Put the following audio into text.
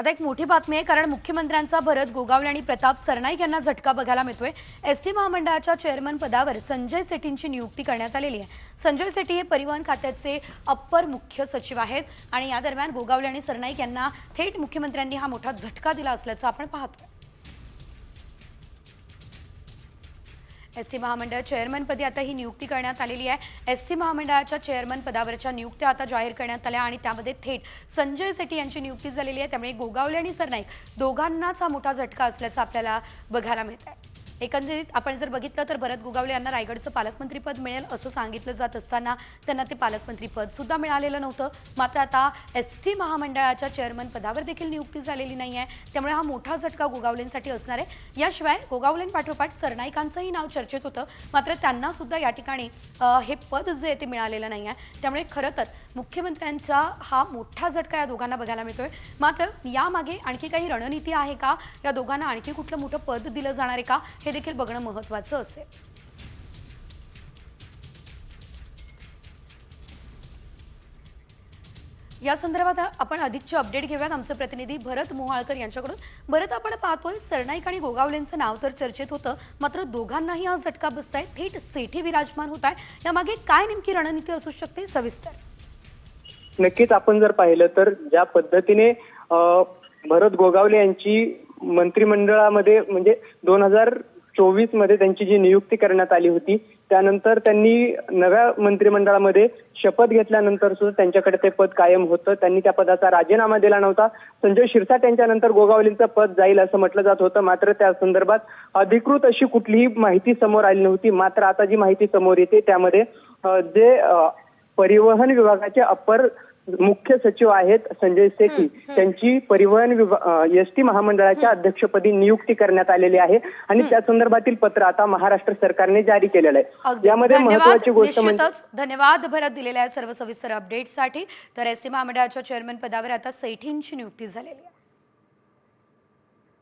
आता एक मोठी बातमी आहे कारण मुख्यमंत्र्यांचा भरत गोगावले आणि प्रताप सरनाईक यांना झटका बघायला मिळतोय. एस टी महामंडळाच्या चेअरमन पदावर संजय सेठींची नियुक्ती करण्यात आलेली आहे. संजय सेठी हे परिवहन खात्याचे अप्पर मुख्य सचिव आहेत आणि या दरम्यान गोगावले आणि सरनाईक यांना थेट मुख्यमंत्र्यांनी हा मोठा झटका दिला असल्याचं आपण पाहतोय. एस टी महामंडळ चेअरमनपदी आता ही नियुक्ती करण्यात आलेली आहे. एस टी महामंडळाच्या चेअरमन पदावरच्या नियुक्त्या आता जाहीर करण्यात आल्या आणि त्यामध्ये थेट संजय सेठी यांची नियुक्ती झालेली आहे. त्यामुळे गोगावले आणि सरनाईक दोघांनाच हा मोठा झटका असल्याचं आपल्याला बघायला मिळत आहे एकंदरीत आपण जर बघितलं तर भरत गोगावले यांना रायगडचं पालकमंत्रीपद मिळेल असं सांगितलं जात असताना त्यांना ते पालकमंत्रीपद सुद्धा मिळालेलं नव्हतं. मात्र आता एस टी महामंडळाच्या चेअरमन पदावर देखील नियुक्ती झालेली नाही आहे. त्यामुळे हा मोठा झटका गोगावलेंसाठी असणार आहे. याशिवाय गोगावलेंपाठोपाठ सरनाईकांचंही नाव चर्चेत होतं. मात्र त्यांना सुद्धा या ठिकाणी हे पद जे आहे ते मिळालेलं नाही आहे. त्यामुळे खरं तर मुख्यमंत्र्यांचा हा मोठा झटका या दोघांना बघायला मिळतोय. मात्र यामागे आणखी काही रणनीती आहे का? या दोघांना आणखी कुठलं मोठं पद दिलं जाणार आहे का? हे देखील बघणं महत्वाचं असेल. या संदर्भात आपण अधिकचे अपडेट घेऊयात. आमचे प्रतिनिधी भरत मोहाळकर यांच्याकडून. भरत आपण पाहतोय सरनाईक आणि गोगावलेंचं नाव तर चर्चेत होतं मात्र दोघांनाही हा झटका बसताय. थेट सेठी विराजमान होत आहे यामागे काय नेमकी रणनीती असू शकते? सविस्तर. नक्कीच आपण जर पाहिलं तर ज्या पद्धतीने भरत गोगावले यांची मंत्रिमंडळामध्ये म्हणजे दोन हजार चोवीसमध्ये त्यांची जी नियुक्ती करण्यात आली होती त्यानंतर त्यांनी नव्या मंत्रिमंडळामध्ये शपथ घेतल्यानंतर सुद्धा त्यांच्याकडे ते पद कायम होतं. त्यांनी त्या पदाचा राजीनामा दिला नव्हता. संजय शिरसाट यांच्यानंतर गोगावलींचं पद जाईल असं म्हटलं जात होतं. मात्र त्या संदर्भात अधिकृत अशी कुठलीही माहिती समोर आली नव्हती. मात्र आता जी माहिती समोर येते त्यामध्ये जे परिवहन विभागाचे अप्पर मुख्य सचिव आहेत संजय सेठी. त्यांची परिवहन विभाग एस टी महामंडळाच्या अध्यक्षपदी नियुक्ती करण्यात आलेली आहे आणि त्या संदर्भातील पत्र आता महाराष्ट्र सरकारने जारी केलेलं आहे. यामध्ये धन्यवाद. महत्वाची गोष्ट म्हणजे धन्यवाद भरत दिलेल्या सर्व सविस्तर अपडेटसाठी तर एस टी महामंडळाच्या चेअरमन पदावर आता सेठींची नियुक्ती झालेली आहे.